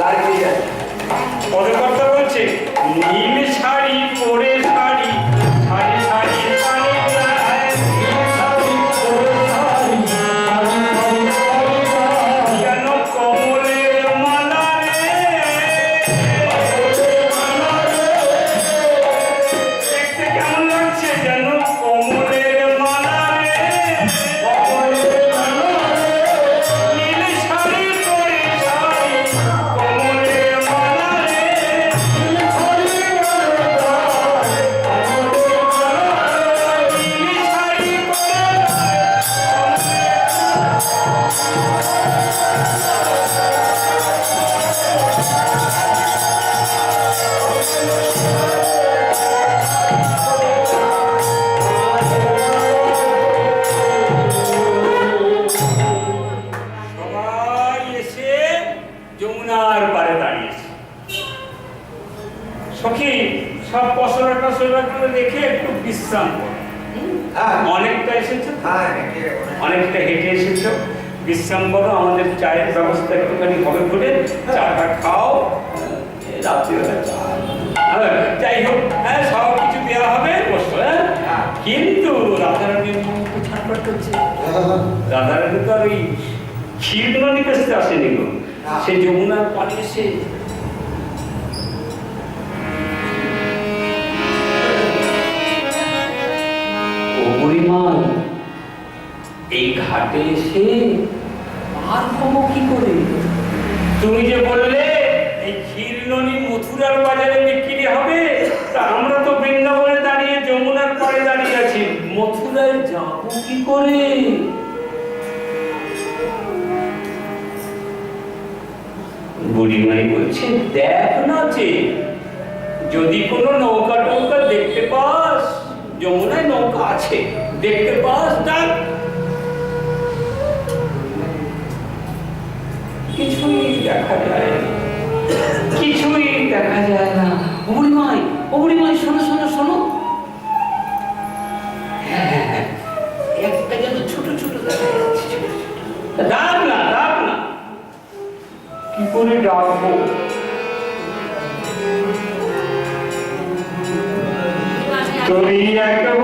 দাঁড়িয়ে আছে পদকর্তা রেখে একটু বিশ্রাম করো। হ্যাঁ। অনেকটা এসেছ? হ্যাঁ। অনেকটা হেঁটে এসেছ। বিশ্রাম করো আমাদের চায়ের ব্যবস্থা একটুখানি হবে বলে চাটা খাও। রাত্রিবেলা চা। হ্যাঁ, যাই হোক হ্যাঁ সব কিছু দেওয়া হবে বসো হ্যাঁ? হ্যাঁ। কিন্তু রাধারানীর মন ছাটপাট করছে। রাধারানী তো আর ওই ক্ষীরনদী কাছে আসেনি গো। সে যমুনার পানি এসে ও এই ঘাটে এসে আর হব কি করে? তুমি যে বললে এই ক্ষীরননি মথুরার বাজারে বিক্রি হবে, তা আমরা তো বৃন্দাবনে দাঁড়িয়ে যমুনার পাড়ে দাঁড়িয়ে আছি। মথুরায় যাব কি করে? বুড়িমাই বলছে, দেখ না যে, যদি কোনো নৌকা টৌকা দেখতে পাস, যমুনায় নৌকা আছে। দেখতে পাস দেখ কিছুই দেখা যায় কিছুই দেখা যায় না। বুড়িমাই ও শোনো শোনো শোনো। হ্যাঁ, হ্যাঁ, হ্যাঁ। একটা যেন ছোট ছোট দেখা যাচ্ছে। ডাক না ডাক না কি করে ডাকবো? তুমি একবার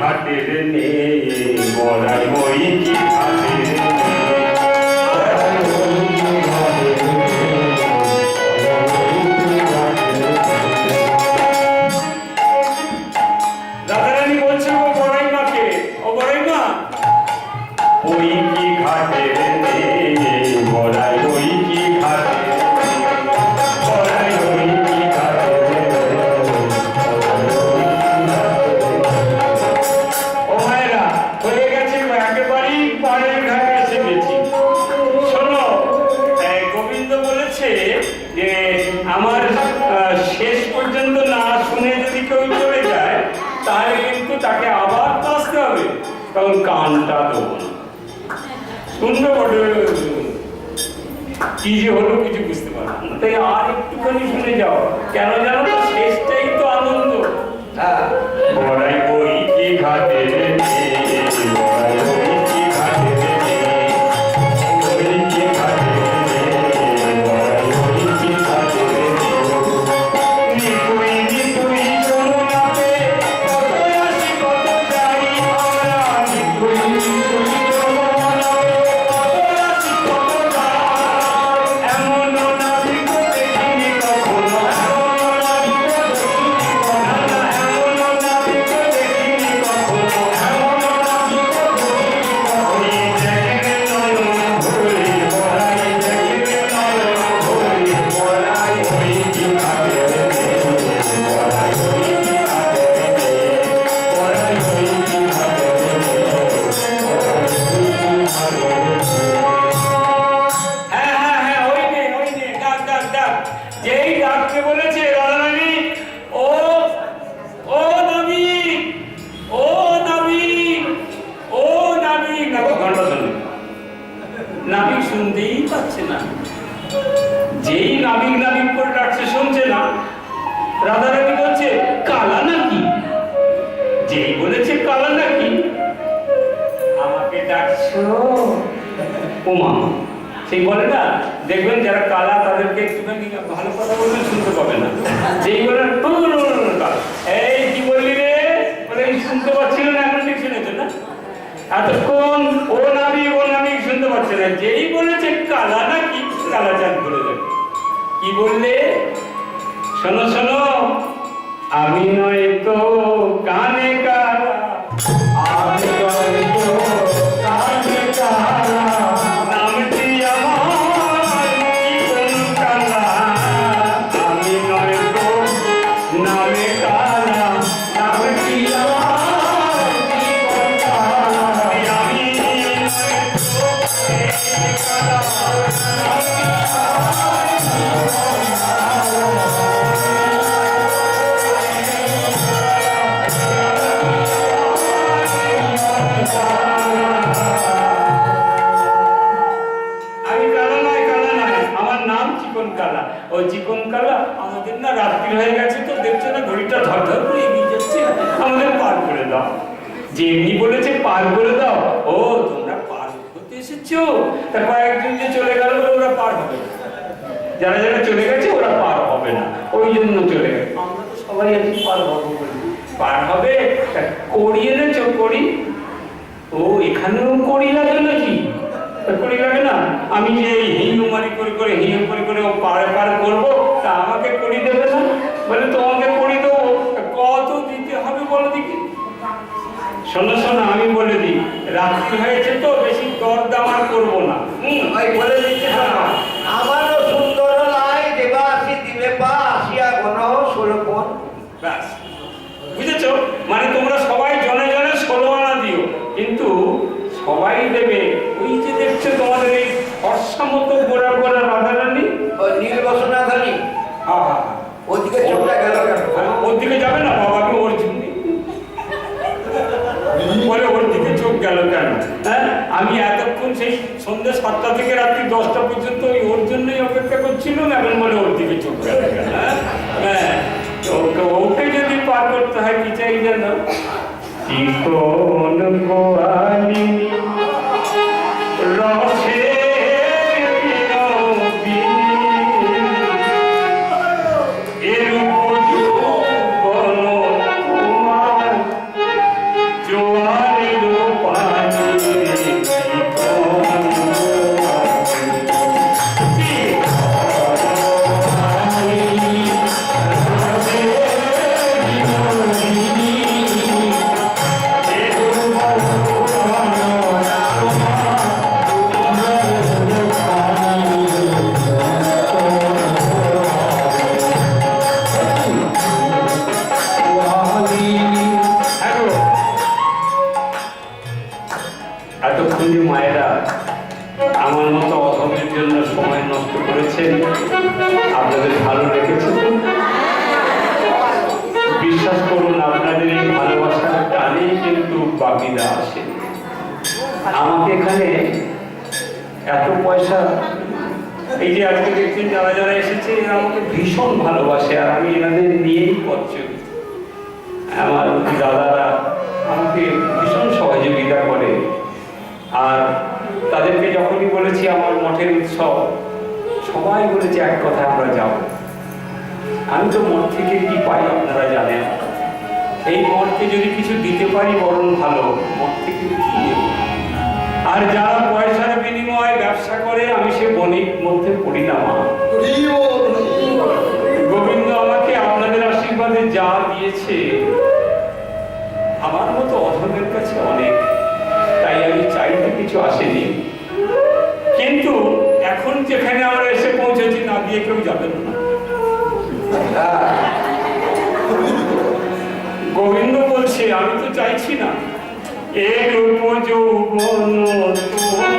ওই রে নে কি কিন্তু তাকে আবার তো আসতে হবে? কারণ কানটা দেবো না শুনবে বটে? কি যে হলো কিছু বুঝতে পারলাম না। তাই আর একটুখানি শুনে যাও। কেন জানো তো? শেষটাই তো আনন্দ। হ্যাঁ। বড়াই বই কি ঘাটে? না। যেই নাবিক নাবিক করে ডাকছে, শুনছে না? বলছে, কালা নাকি? যেই বলেছে, কালা নাকি? আমাকে ডাকছো? সেই বলে না, দেখবেন যারা কালা, তাদেরকে একটুখানি ভালো কথা শুনতে পাবে না। যেই বলে। এই কি বললি রে? বলে শুনতে পাচ্ছিল না, এখন ঠিক শুনেছো না? এতক্ষণ ও নামি ও নামি শুনতে পাচ্ছে না। যেই বলেছে, কালা না কি করে দেবে কি বললে? শোনো শোনো আমি নয় তো কানে কালা যে এমনি বলেছে পার করে দাও। ও, তোমরা পার করতে এসেছ? তা কয়েকজন যে চলে গেল, ওরা পার হবে যারা যারা চলে গেছে, ওরা পার হবে না। ওই জন্য চলে গেছে আমরা তো সবাই আছি, পার হব পার হবে? তা কড়ি এনেছো, কড়ি? ও, এখানেও কড়ি লাগে নাকি? কড়ি লাগে না। আমি যে এই হিন্দুমারি করে করে, হিম করে করে ও পারে পার করব, তা আমাকে কড়ি দেবে না? বলে, তোমাকে কড়ি দেবো। কত দিতে হবে বলো দেখি? শোনো শোনো আমি বলে দিই। রাত্রি হয়েছে তো বেশি দর দাম আর করব না। হুম ওই বলে দিচ্ছে আমারও সুন্দর লাই দেবা আসি দিবে পা আসিয়া গণ ষোলো কোন ব্যাস। বুঝেছ? মানে তোমরা সবাই জনে জনে ষোলো আনা দিও। কিন্তু সবাই দেবে। ওই যে দেখছ তোমাদের এই ফর্সা মতো গোড়া গোড়া রাধারানী? ওই নীল বসনা ধনী আহা ওদিকে চোখটা গেল কেন? ওর দিকে যাবে না সাতটা থেকে রাত্রি দশটা পর্যন্ত ওই ওর জন্যই অপেক্ষা করছিলাম এখন বলে ওর দিকে চোখ হ্যাঁ? হ্যাঁ। ওকে- যদি পার করতে হয়, কি চাই যেন কোন রসে এসেছেন আপনাদের ভালো রেখেছে। বিশ্বাস করুন, আপনাদের এই ভালোবাসার টানেই কিন্তু বাকিরা আসে। আমাকে এখানে এত পয়সা, এই যে আজকে দেখছেন যারা যারা এসেছে, এরা আমাকে ভীষণ ভালোবাসে, আর আমি এনাদের নিয়েই পথ আমার দাদারা আমাকে ভীষণ সহযোগিতা করে। আর তাদেরকে যখনই বলেছি, আমার মঠের উৎসব সবাই বলেছে এক কথা আমরা যাব। আমি তো মঠ থেকে কি পাই আপনারা জানেন? এই মঠকে যদি কিছু দিতে পারি বরং ভালো, মঠ থেকে আর যারা পয়সার বিনিময়ে ব্যবসা করে, আমি সে বণিক মধ্যে পড়ি না, মা। গোবিন্দ আমাকে আপনাদের আশীর্বাদে যা দিয়েছে, আমার মতো অধমের কাছে অনেক। তাই আমি চাইতে কিছু আসেনি। কিন্তু এখন যেখানে আমরা দিয়ে কেউ যাবেন না। গোবিন্দ বলছে আমি তো চাইছি না। এ রূপ যৌবন তোমার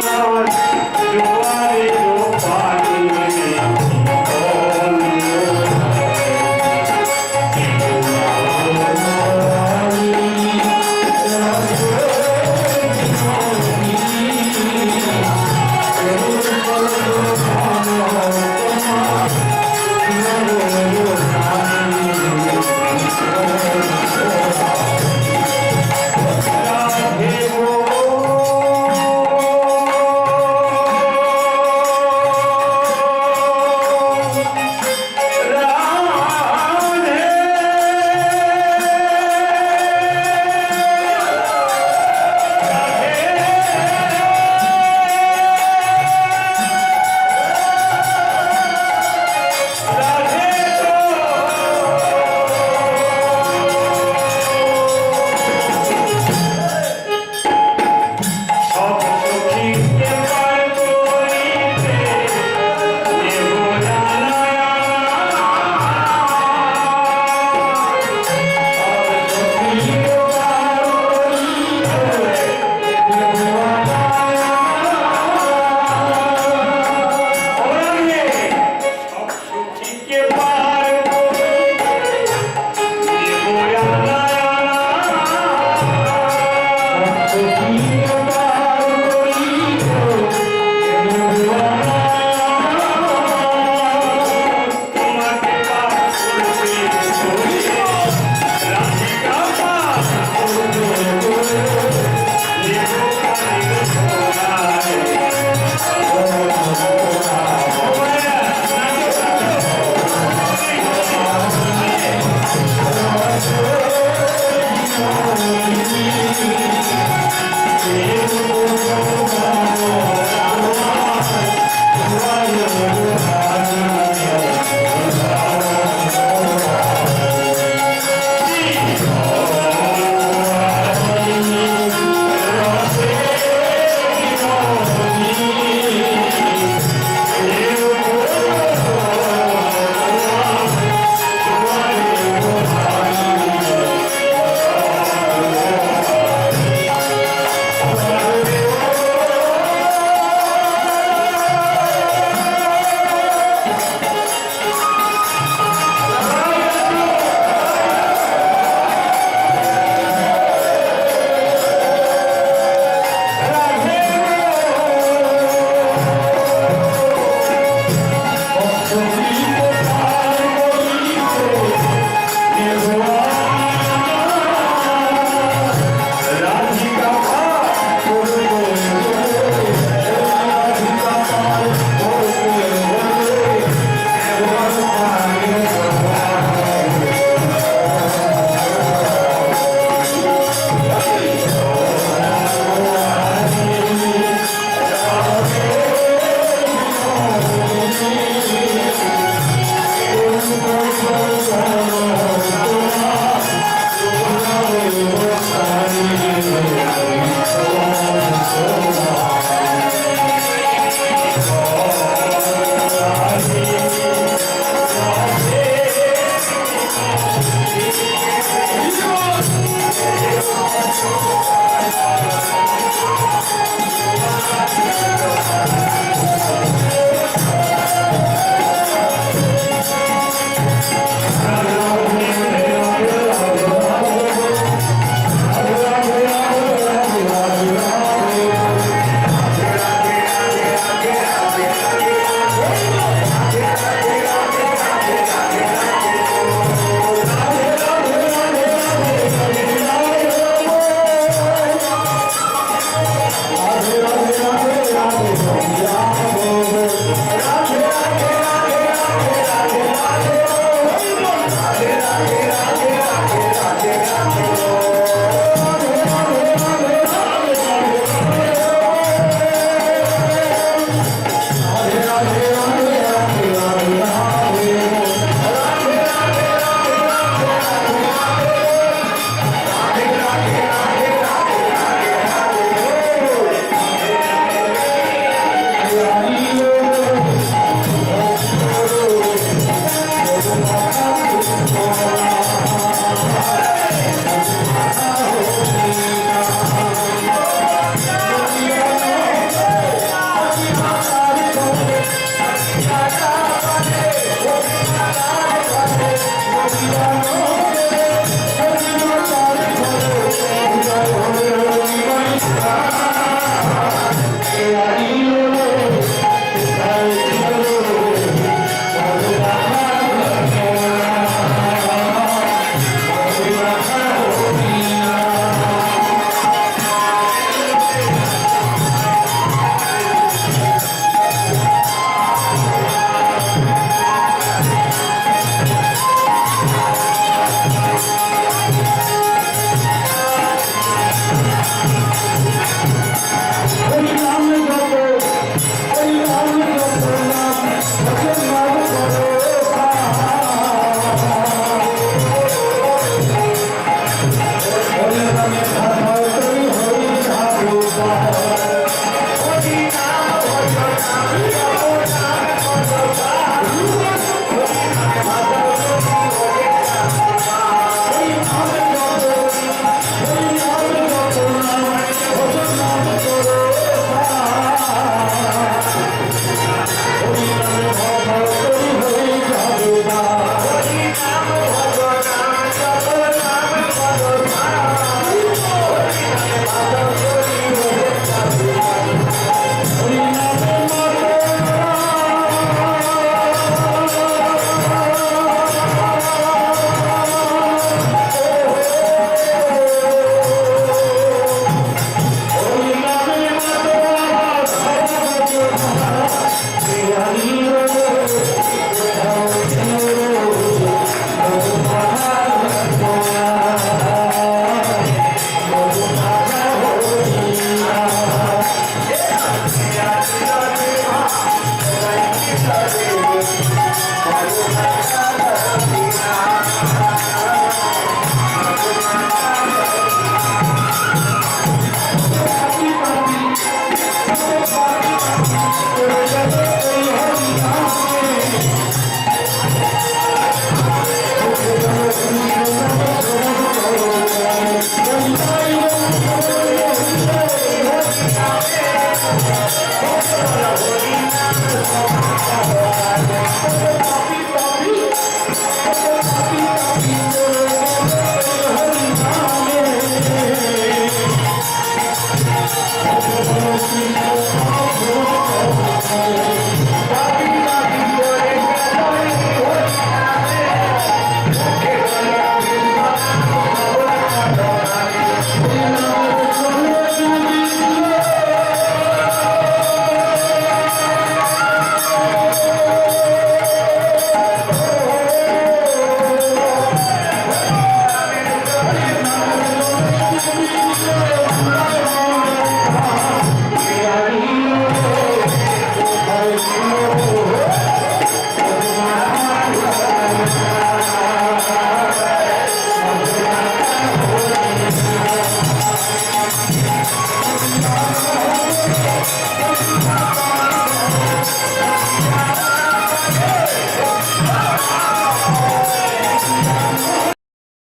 Oh,